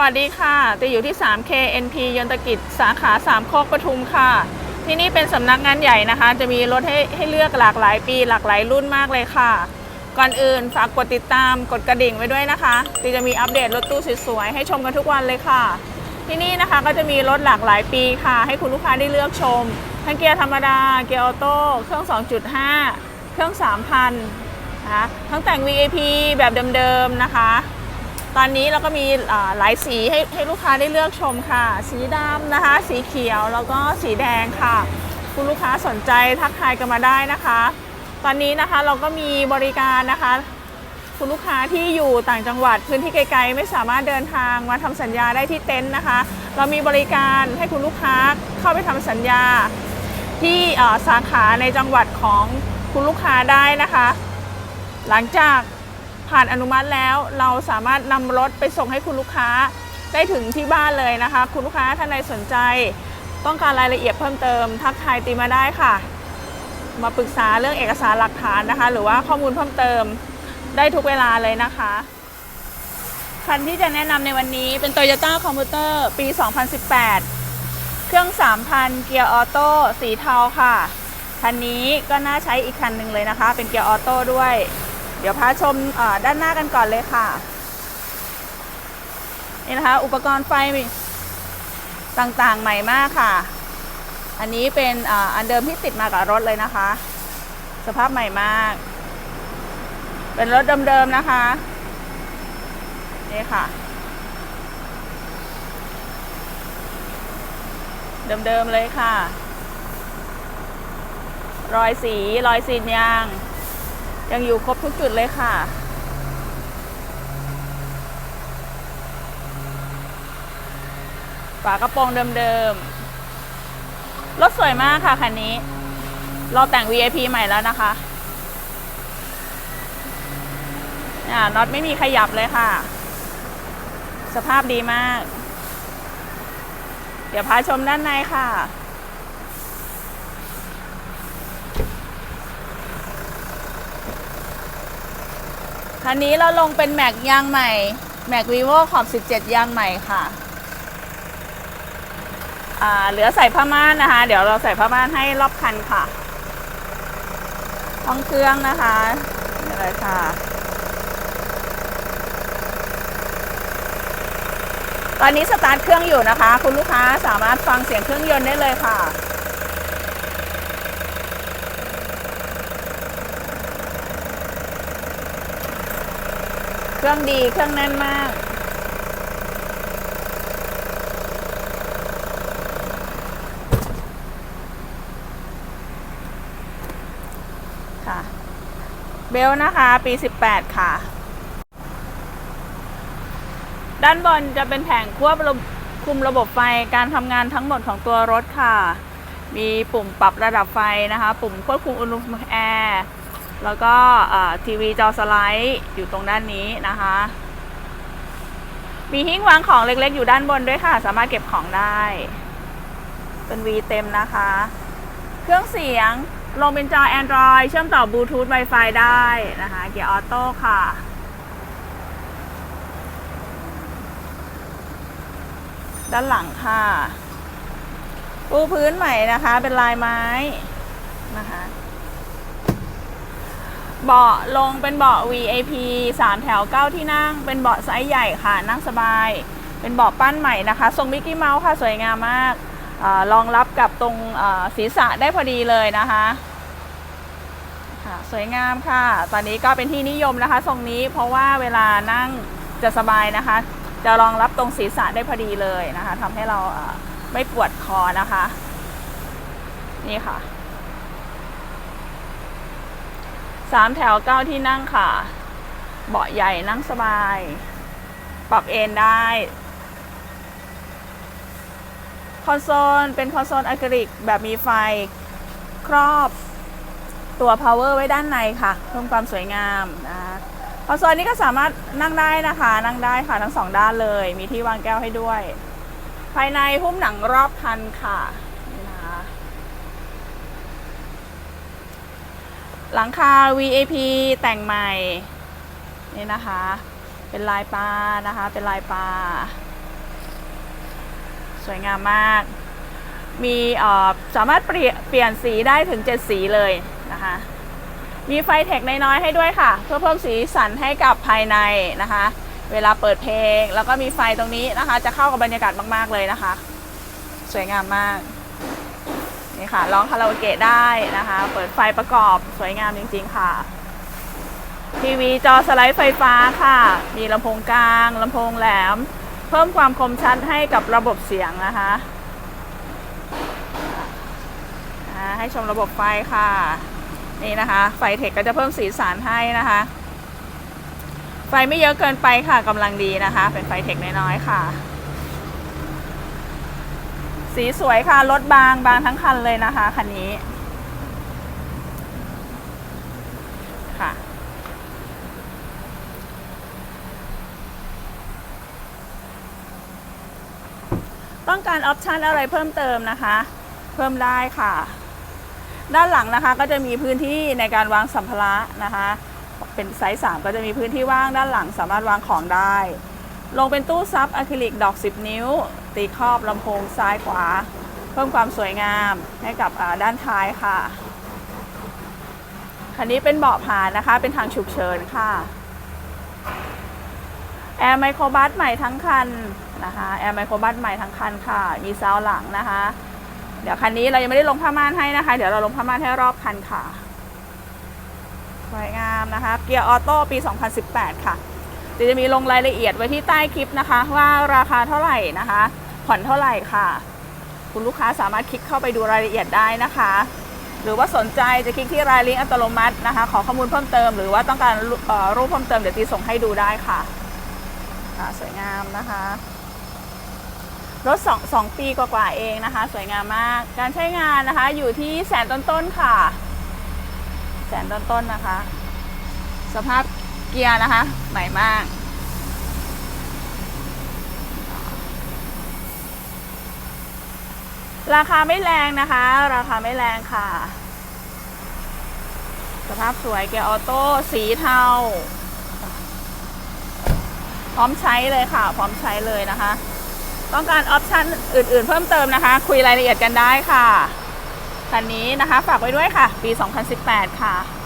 วัสดีค่ะจะอยู่ที่ 3K NP ยนตกิจสาขา3โคกปทุมค่ะ ที่นี่เป็นสำนักงานใหญ่นะคะ จะมีรถให้ให้เลือกหลากหลายปีหลากหลายรุ่นมากเลยค่ะ ก่อนอื่นฝากกดติดตามกดกระดิ่งไว้ด้วยนะคะตีจะมีอัปเดตรถตู้สวยๆให้ชมกันทุกวันเลยค่ะ ที่นี่นะคะก็จะมีรถหลากหลายปีค่ะ ให้คุณลูกค้าได้เลือกชม ทั้งเกียร์ธรรมดา เกียร์ออโต้เครื่อง 2.5 เครื่อง 3,000นะคะทั้งแต่ง VIP แบบเดิมๆนะคะ ตอนนี้เราก็มีหลายสีให้ให้ลูกค้าได้เลือกชมค่ะ สีดำนะคะ สีเขียวแล้วก็สีแดงค่ะ คุณลูกค้าสนใจทักทายกันมาได้นะคะ ตอนนี้นะคะเราก็มีบริการนะคะ คุณลูกค้าที่อยู่ต่างจังหวัดพื้นที่ไกลๆ ไม่สามารถเดินทางมาทำสัญญาได้ที่เต็นท์นะคะ เรามีบริการให้คุณลูกค้าเข้าไปทำสัญญา ที่สาขาในจังหวัดของคุณลูกค้าได้นะคะ หลังจาก ผ่านอนุมัติแล้ว เราสามารถนำรถไปส่งให้คุณลูกค้าได้ถึงที่บ้านเลยนะคะ คุณลูกค้าท่านใดสนใจ ต้องการรายละเอียดเพิ่มเติม ทักทายตีมาได้ค่ะ มาปรึกษาเรื่องเอกสารหลักฐานนะคะ หรือว่าข้อมูลเพิ่มเติมได้ทุกเวลาเลยนะคะคันที่จะแนะนำในวันนี้เป็น Toyota Commuter ปี 2018 เครื่อง 3,000 เกียร์ออโต้สีเทาค่ะ คันนี้ก็น่าใช้อีกคันหนึ่งเลยนะคะ เป็นเกียร์ออโต้ด้วย เดี๋ยวพาชมด้านหน้ากันก่อนเลยค่ะ นี่นะคะ อุปกรณ์ไฟต่างๆใหม่มากค่ะ อันนี้เป็นอ,อันเดิมที่ติดมากับรถเลยนะคะ สภาพใหม่มาก เป็นรถเดิมๆนะคะ นี่ค่ะ เดิมๆเลยค่ะ รอยสีรอยสีนยาง ยังอยู่ครบทุกจุดเลยค่ะฝากระโปรงเดิมๆ รถสวยมากค่ะคันนี้ เราแต่ง VIP ใหม่แล้วนะคะอ่าน็อตไม่มีขยับเลยค่ะ สภาพดีมาก เดี๋ยวพาชมด้านในค่ะ คันนี้เราลงเป็นแม็กยางใหม่แม็กวีโวขอบ 17 ยางใหม่ค่ะเหลือใส่ผ้าม่านนะคะ เดี๋ยวเราใส่ผ้าม่านให้รอบคันค่ะ ห้องเครื่องนะคะนี่เลยค่ะ ตอนนี้สตาร์ทเครื่องอยู่นะคะ คุณลูกค้าสามารถฟังเสียงเครื่องยนต์ได้เลยค่ะ เครื่องดีเครื่องแน่นมาก ค่ะ เบลนะคะ ปี 18 ค่ะ ด้านบนจะเป็นแผงควบระบบคุมระบบไฟการทำงานทั้งหมดของตัวรถค่ะ มีปุ่มปรับระดับไฟนะคะ ปุ่มควบคุมอุณหภูมิแอร์ แล้วก็ทีวีจอสไลด์อยู่ตรงด้านนี้นะคะ มีหิ้งวางของเล็กๆ อยู่ด้านบนด้วยค่ะ สามารถเก็บของได้ เป็น V เต็มนะคะ เครื่องเสียงลงเป็นจอ Android เชื่อมต่อบลูทูธ Wi-Fi ได้นะคะ เกียร์ออโต้ค่ะด้านหลังค่ะ ปูพื้นใหม่นะคะ เป็นลายไม้นะคะ เบาะลงเป็นเบาะ VIP 3 แถว 9 ที่นั่ง เป็นเบาะไซส์ใหญ่ค่ะ นั่งสบาย เป็นเบาะปั้นใหม่นะคะ ทรงมิกกี้เมาส์ค่ะ สวยงามมากอรองรับกับตรงศีรษะได้พอดีเลยนะคะค่ะสวยงามค่ะ ตอนนี้ก็เป็นที่นิยมนะคะ ทรงนี้เพราะว่าเวลานั่งจะสบายนะคะ จะรองรับตรงศีรษะได้พอดีเลยนะคะทำให้เราไม่ปวดคอนะคะ นี่ค่ะ สามแถวเก้าที่นั่งค่ะ เบาะใหญ่นั่งสบาย ปรับเอนได้ คอนโซลเป็นคอนโซลอะคริลิกแบบมีไฟครอบตัว power ไว้ด้านในค่ะ เพิ่มความสวยงามนะคะคอนโซลนี้ก็สามารถนั่งได้นะคะ นั่งได้ค่ะทั้งสองด้านเลย มีที่วางแก้วให้ด้วย ภายในหุ้มหนังรอบคันค่ะ หลังคา VAP แต่งใหม่ นี่นะคะ เป็นลายปลานะคะ เป็นลายปลา สวยงามมาก มีสามารถเปลี่ยนเปลี่ยนสีได้ถึง 7 สีเลยนะคะ มีไฟเทคน้อยๆให้ด้วยค่ะ เพื่อเพิ่มสีสันให้กับภายในนะคะ เวลาเปิดเพลง แล้วก็มีไฟตรงนี้นะคะ จะเข้ากับบรรยากาศมากๆเลยนะคะ สวยงามมาก นี่ค่ะร้องคาราโอเกะได้นะคะ เปิดไฟประกอบสวยงามจริง ๆ ค่ะ ทีวีจอสไลด์ไฟฟ้าค่ะ มีลำโพงกลางลำโพงแหลม เพิ่มความคมชัดให้กับระบบเสียงนะคะให้ชมระบบไฟค่ะ นี่นะคะ ไฟเทคก็จะเพิ่มสีสันให้นะคะ ไฟไม่เยอะเกินไปค่ะกำลังดีนะคะ เป็นไฟเทคน้อยๆค่ะ สีสวยค่ะ รถบางบางทั้งคันเลยนะคะคันนี้ค่ะต้องการออปชันอะไรเพิ่มเติมนะคะ เพิ่มได้ค่ะ ด้านหลังนะคะก็จะมีพื้นที่ในการวางสัมภาระนะคะ เป็นไซส์3ก็จะมีพื้นที่ว่างด้านหลังสามารถวางของได้ ลงเป็นตู้ซับอะคริลิกดอก 10 นิ้ว ตีครอบลำโพงซ้ายขวา เพิ่มความสวยงามให้กับด้านท้ายค่ะ คันนี้เป็นเบาะผ่านนะคะ เป็นทางฉุกเฉินค่ะแอร์ไมโครบัสใหม่ทั้งคันนะคะแอร์ไมโครบัสใหม่ทั้งคันค่ะ มีซาวหลังนะคะ เดี๋ยวคันนี้เรายังไม่ได้ลงผ้าม่านให้นะคะ เดี๋ยวเราลงผ้าม่านให้รอบคันค่ะสวยงามนะคะ เกียร์ออโต้ปี 2018 ค่ะ ดี๋ยวจะมีลงรายละเอียดไว้ที่ใต้คลิปนะคะ ว่าราคาเท่าไหร่นะคะ ผ่อนเท่าไหร่ค่ะ คุณลูกค้าสามารถคลิกเข้าไปดูรายละเอียดได้นะคะ หรือว่าสนใจจะคลิกที่รายลิงก์อัตโนมัตินะคะ ขอข้อมูลเพิ่มเติม หรือว่าต้องการรูปเพิ่มเติมเดี๋ยวตีส่งให้ดูได้ค่ะค่ะสวยงามนะคะรถสองสองปีกว่าๆเองนะคะ สวยงามมาก การใช้งานนะคะ อยู่ที่แสนต้นๆค่ะ แสนต้นๆนะคะ สภาพ เกียร์นะคะ ใหม่มากราคาไม่แรงนะคะ ราคาไม่แรงค่ะ สภาพสวยเกียร์ออโต้สีเทา พร้อมใช้เลยค่ะ พร้อมใช้เลยนะคะ ต้องการออปชันอื่นๆเพิ่มเติมนะคะ คุยรายละเอียดกันได้ค่ะ คันนี้นะคะ ฝากไว้ด้วยค่ะ ปี 2018 ค่ะ